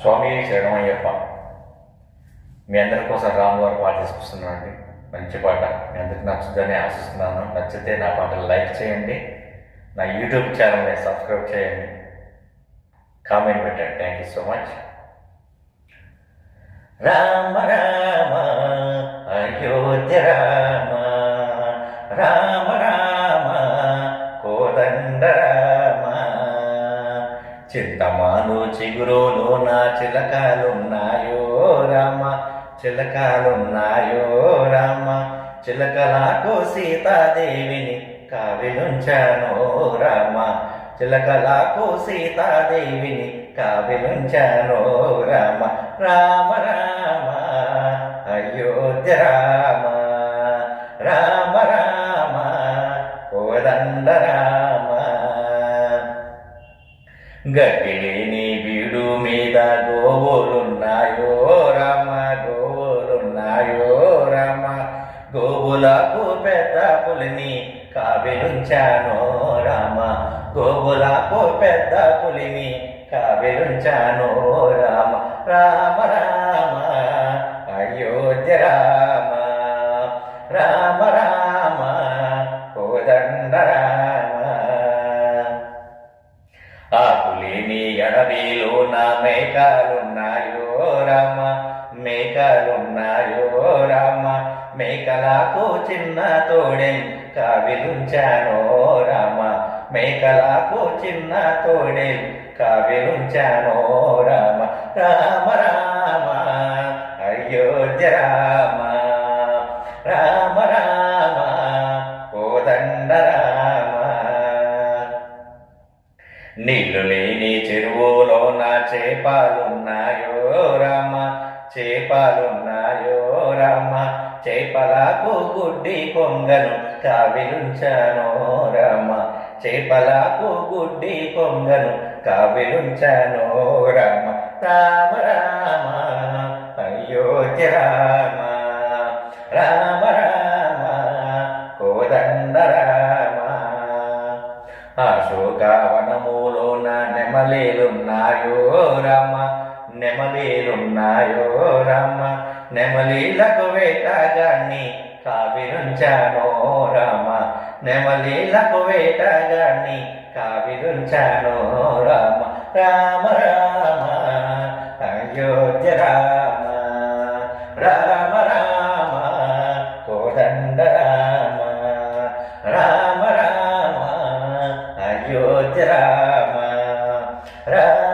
స్వామి శరణమయ్యప్ప మీ అందరి కోసం రాము గారు పాట తీసుకొస్తున్నానండి మంచి పాట. మీ అందరికి నచ్చుదని ఆశిస్తున్నాను. నచ్చితే నా పాటలు లైక్ చేయండి. నా యూట్యూబ్ ఛానల్ని సబ్స్క్రైబ్ చేయండి. కామెంట్ పెట్టండి. Thank you so much Rama Rama Ayodhya Rama Rama చింతమాను చిగురులో నా చిలకలున్నాయో రామ చిలకలున్నాయో రామ. చిలకలాకు సీతాదేవిని కావిలుంచాను రామ. చిలకలాకు సీతాదేవిని కావిలుంచాను రామ. రామ రామ అయోధ్య రామ. గడ్డిలేని బీడు మీద గోవులున్నాయో రామ గోవులున్నాయో రామ. గోవులకు పెద్ద పులిని కావిలుంచాను రామ. గోవులకు పెద్ద పులిని కావిలుంచాను రామ. రామ రామ. అయోధ్య రామ మేకలున్నాయో నా మేఘాలున్నాయో రామ మేఘాలున్నాయో రామ మేకలకు చిన్న తోడెం కావిలుంచానో రామ మేకలకు చిన్న తోడెం కావిలుంచానో రామ రామ రామ. అయోధ్య రామ. లేని చెరువులో నా చేపలున్నాయో రామ చేపలున్నాయో రామ. చేపలకు గుడ్డి కొంగను కావిలుంచానో రామ. చేపలకు గుడ్డి కొంగను కావిలుంచానో రామ. రామ రామ అయోధ్య రామ. రామ అశోకవనములో నా నెమలేలున్నాయో రామ నెమలీలున్నాయో రామ నెమలీలకు వేటగాన్ని కావిరుంచానో రామ నెమలీలకు వేటగాన్ని కావిరుంచానో రామ రామ రామ అయోధ్య రామ రామ